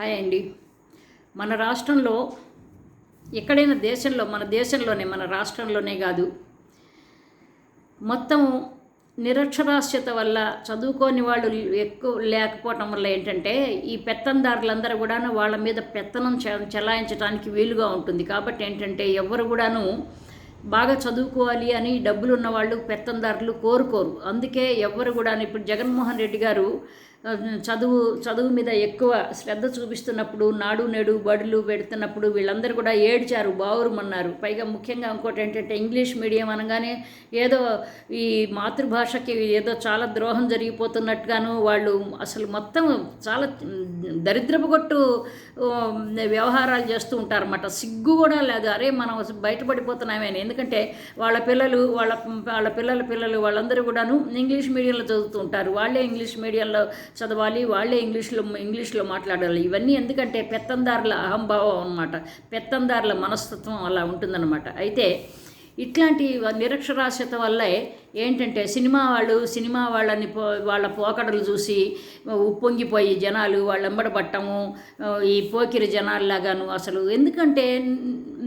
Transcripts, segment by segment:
Hi అండి. మన రాష్ట్రంలో ఎక్కడైనా దేశంలో మన దేశంలోనే మన రాష్ట్రంలోనే కాదు. మొత్తం నిరక్షరాస్యత వల్ల చదువుకోని వాళ్ళు ఎక్కువ లేకపోవటం వల్ల ఏంటంటే ఈ పెత్తందారులందరూ కూడాను వాళ్ళ మీద పెత్తనం చ చెలాయించడానికి వీలుగా ఉంటుంది. కాబట్టి ఏంటంటే ఎవరు కూడాను బాగా చదువుకోవాలి అని డబ్బులు ఉన్నవాళ్ళు పెత్తందారులు కోరుకోరు. అందుకే ఎవరు కూడా ఇప్పుడు జగన్మోహన్ రెడ్డి గారు చదువు చదువు మీద ఎక్కువ శ్రద్ధ చూపిస్తున్నప్పుడు నాడు నేడు బడులు పెడుతున్నప్పుడు వీళ్ళందరూ కూడా ఏడ్చారు బావురుమన్నారు. పైగా ముఖ్యంగా ఇంకోటి ఏంటంటే ఇంగ్లీష్ మీడియం అనగానే ఏదో ఈ మాతృభాషకి ఏదో చాలా ద్రోహం జరిగిపోతున్నట్టుగాను వాళ్ళు అసలు మొత్తం చాలా దరిద్రపు కొట్టు వ్యవహారాలు చేస్తూ ఉంటారన్నమాట. సిగ్గు కూడా లేదు. అరే మనం బయటపడిపోతున్నామని. ఎందుకంటే వాళ్ళ పిల్లలు వాళ్ళ వాళ్ళ పిల్లల పిల్లలు వాళ్ళందరూ కూడాను ఇంగ్లీష్ మీడియంలో చదువుతూ ఉంటారు. వాళ్ళే ఇంగ్లీష్ మీడియంలో చదవాలి వాళ్ళే ఇంగ్లీష్లో ఇంగ్లీష్లో మాట్లాడాలి. ఇవన్నీ ఎందుకంటే పెత్తందారుల అహంభావం అన్నమాట. పెత్తందారుల మనస్తత్వం అలా ఉంటుందన్నమాట. అయితే ఇట్లాంటి నిరక్షరాస్యత వల్లే ఏంటంటే సినిమా వాళ్ళు సినిమా వాళ్ళని పో వాళ్ళ పోకడలు చూసి ఉప్పొంగిపోయి జనాలు వాళ్ళ ఎంబడబట్టము ఈ పోకిరి జనాల్లాగాను అసలు. ఎందుకంటే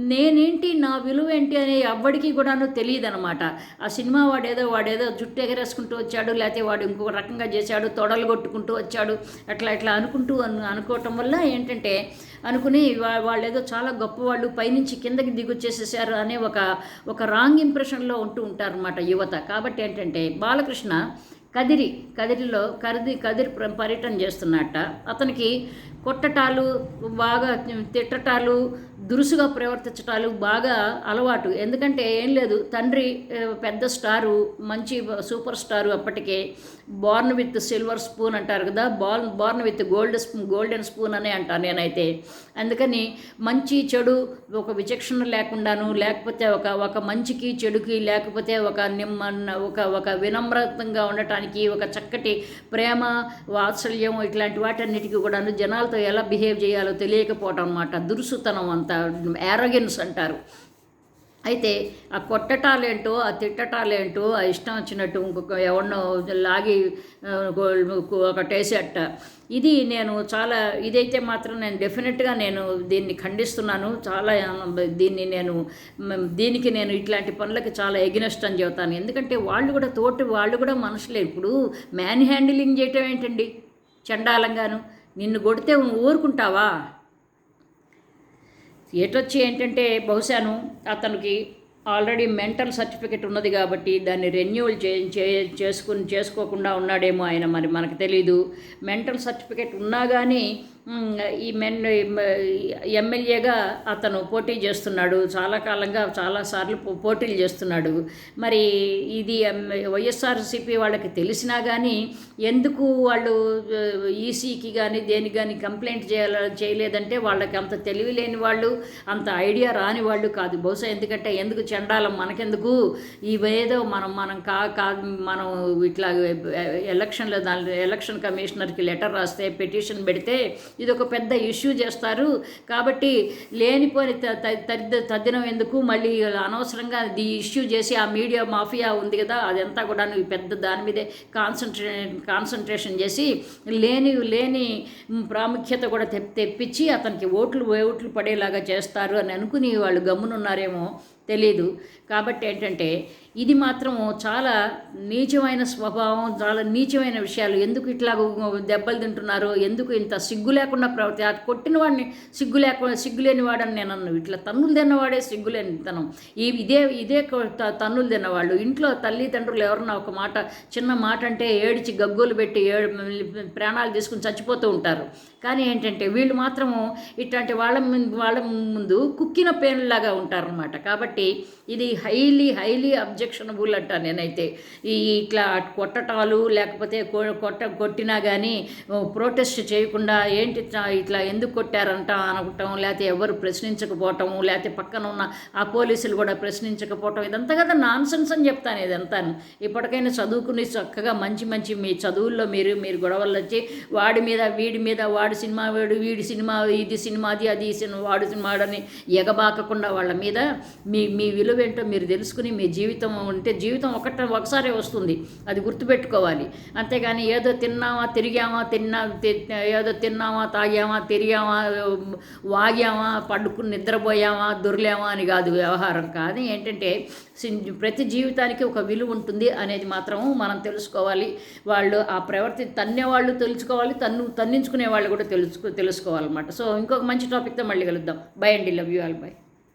నేనేంటి నా విలువ ఏంటి అని ఎవ్వడికి కూడాను తెలియదు అనమాట ఆ సినిమా వాడేదో వాడేదో జుట్టు ఎగరేసుకుంటూ వచ్చాడు లేకపోతే వాడు ఇంకొక రకంగా చేశాడు తొడలు కొట్టుకుంటూ వచ్చాడు అట్లా ఇట్లా అనుకుంటూ అను అనుకోవటం వల్ల ఏంటంటే అనుకుని వాళ్ళు ఏదో చాలా గొప్పవాళ్ళు పైనుంచి కిందకి దిగొచ్చేసేసారు అనే ఒక ఒక రాంగ్ ఇంప్రెషన్లో ఉంటూ ఉంటారన్నమాట యువత. కాబట్టి ఏంటంటే బాలకృష్ణ కదిరి కదిరిలో కదిరి కదిరి పర్యటన చేస్తున్నట్ట అతనికి కొట్టటాలు బాగా తిట్టటాలు దురుసుగా ప్రవర్తించటాలు బాగా అలవాటు. ఎందుకంటే ఏం లేదు తండ్రి పెద్ద స్టారు మంచి సూపర్ స్టారు అప్పటికే. బార్న్ విత్ సిల్వర్ స్పూన్ అంటారు కదా ball born with gold spoon golden spoon అనే అంటాను నేనైతే. అందుకని మంచి చెడు ఒక విచక్షణ లేకుండాను లేకపోతే ఒక ఒక మంచికి చెడుకి లేకపోతే ఒక నిమ్మ ఒక ఒక వినమ్రతంగా ఉండటానికి ఒక చక్కటి ప్రేమ వాత్సల్యం ఇట్లాంటి వాటన్నిటికీ కూడాను జనాలతో ఎలా బిహేవ్ చేయాలో తెలియకపోవటం అనమాట దురుసుతనం అంత యారగెన్స్ అంటారు. అయితే ఆ కొట్టటాలేంటో ఆ తిట్టటాలేంటో ఆ ఇష్టం వచ్చినట్టు ఇంకొక ఎవరినో లాగి ఒకటేసేట ఇది నేను చాలా ఇదైతే మాత్రం నేను డెఫినెట్గా నేను దీన్ని ఖండిస్తున్నాను. చాలా దీన్ని నేను దీనికి నేను ఇట్లాంటి పనులకి చాలా ఎగినెస్ట్ అని చెబుతాను. ఎందుకంటే వాళ్ళు కూడా తోటి వాళ్ళు కూడా మనుషులే. ఇప్పుడు మ్యాన్ హ్యాండిలింగ్ చేయటం ఏంటండి? చండాలంగాను. నిన్ను కొడితే ఊరుకుంటావా? ఎటొచ్చి ఏంటంటే బహుశాను అతనికి ఆల్రెడీ మెంటల్ సర్టిఫికెట్ ఉన్నది కాబట్టి దాన్ని రెన్యూవల్ చే చేసుకుని చేసుకోకుండా ఉన్నాడేమో ఆయన మరి మనకు తెలీదు. మెంటల్ సర్టిఫికెట్ ఉన్నా కానీ ఈ మెన్ ఎమ్మెల్యేగా అతను పోటీ చేస్తున్నాడు. చాలా కాలంగా చాలాసార్లు పో- పోటీలు చేస్తున్నాడు. మరి ఇది ఎమ్- వైఎస్ఆర్సీపీ వాళ్ళకి తెలిసినా కానీ ఎందుకు వాళ్ళు ఈసీకి కానీ దేనికి కానీ కంప్లైంట్ చేయాల చేయలేదంటే వాళ్ళకి అంత తెలివి లేని వాళ్ళు అంత ఐడియా రాని వాళ్ళు కాదు. బహుశా ఎందుకంటే ఎందుకు చెండాలం మనకెందుకు? ఇవేదో మనం మనం కా కా మనం ఇట్లా ఎలక్షన్లో దాని ఎలక్షన్ కమిషనర్కి లెటర్ రాస్తే పిటిషన్ పెడితే ఇది ఒక పెద్ద ఇష్యూ చేస్తారు. కాబట్టి లేనిపోని త- త- తద్దినం ఎందుకు? మళ్ళీ అనవసరంగా ది ఇష్యూ చేసి ఆ మీడియా మాఫియా ఉంది కదా అదంతా కూడా నువ్వు పెద్ద దాని మీదే కాన్సన్ట్రే కాన్సన్ట్రేషన్ చేసి లేని లేని ప్రాముఖ్యత కూడా తెప్పించి అతనికి ఓట్లు ఓట్లు పడేలాగా చేస్తారు అని అనుకుని వాళ్ళు గమ్మునున్నారేమో. తెలియదు కాబట్టి ఏంటంటే ఇది మాత్రము చాలా నీచమైన స్వభావం చాలా నీచమైన విషయాలు. ఎందుకు ఇట్లా దెబ్బలు తింటున్నారు? ఎందుకు ఇంత సిగ్గు లేకుండా ప్రవర్తి కొట్టిన వాడిని సిగ్గు లేకుండా సిగ్గు లేని వాడని నేను అన్నాను. ఇట్లా తన్నులు తిన్నవాడే సిగ్గు లేని తనం ఈ ఇదే ఇదే తన్నులు తిన్నవాళ్ళు. ఇంట్లో తల్లిదండ్రులు ఎవరన్నా ఒక మాట చిన్న మాట అంటే ఏడిచి గగ్గోలు పెట్టి ఏడు ప్రాణాలు తీసుకుని చచ్చిపోతూ ఉంటారు. కానీ ఏంటంటే వీళ్ళు మాత్రము ఇట్లాంటి వాళ్ళ ముందు వాళ్ళ ముందు కుక్కిన పేనులాగా ఉంటారనమాట కాబట్టి ఇది హైలీ హైలీ అబ్జెక్షనబుల్ అంట నేనైతే. ఈ ఇట్లా కొట్టటాలు లేకపోతే కొ- కొట్ట కొట్టినా కానీ ప్రొటెస్ట్ చేయకుండా ఏంటి ఇట్లా ఎందుకు కొట్టారంట అనటం లేకపోతే ఎవరు ప్రశ్నించకపోవటం లేకపోతే పక్కన ఉన్న ఆ పోలీసులు కూడా ప్రశ్నించకపోవటం ఇదంతా కదా నాన్ సెన్స్ అని చెప్తాను ఇదంతాను ఇప్పటికైనా చదువుకుని చక్కగా మంచి మంచి మీ చదువుల్లో మీరు మీరు గొడవలు వచ్చి వాడి మీద వీడి మీద వాడి సినిమా వాడు వీడి సినిమా ఇది సినిమాది అది సినిమా వాడు సినిమాడని ఎగబాకకుండా వాళ్ళ మీద మీ మీ విలువ ఏంటో మీరు తెలుసుకుని మీ జీవితం ఉంటే జీవితం ఒకట ఒకసారే వస్తుంది. అది గుర్తుపెట్టుకోవాలి. అంతేగాని ఏదో తిన్నామా తిరిగామా తిన్నా ఏదో తిన్నామా తాగామా తిరిగామా వాగామా పడుకుని నిద్రపోయామా దొరలేమా అని కాదు వ్యవహారం. కాదు ఏంటంటే సి- ప్రతి జీవితానికి ఒక విలువ ఉంటుంది అనేది మాత్రం మనం తెలుసుకోవాలి. వాళ్ళు ఆ ప్రవర్తి తన్నే వాళ్ళు తెలుసుకోవాలి తన్ను తన్నించుకునే వాళ్ళు కూడా తెలుసుకో తెలుసుకోవాలన్నమాట. సో ఇంకొక మంచి టాపిక్తో మళ్ళీ కలుద్దాం. బై అండి. Love you all by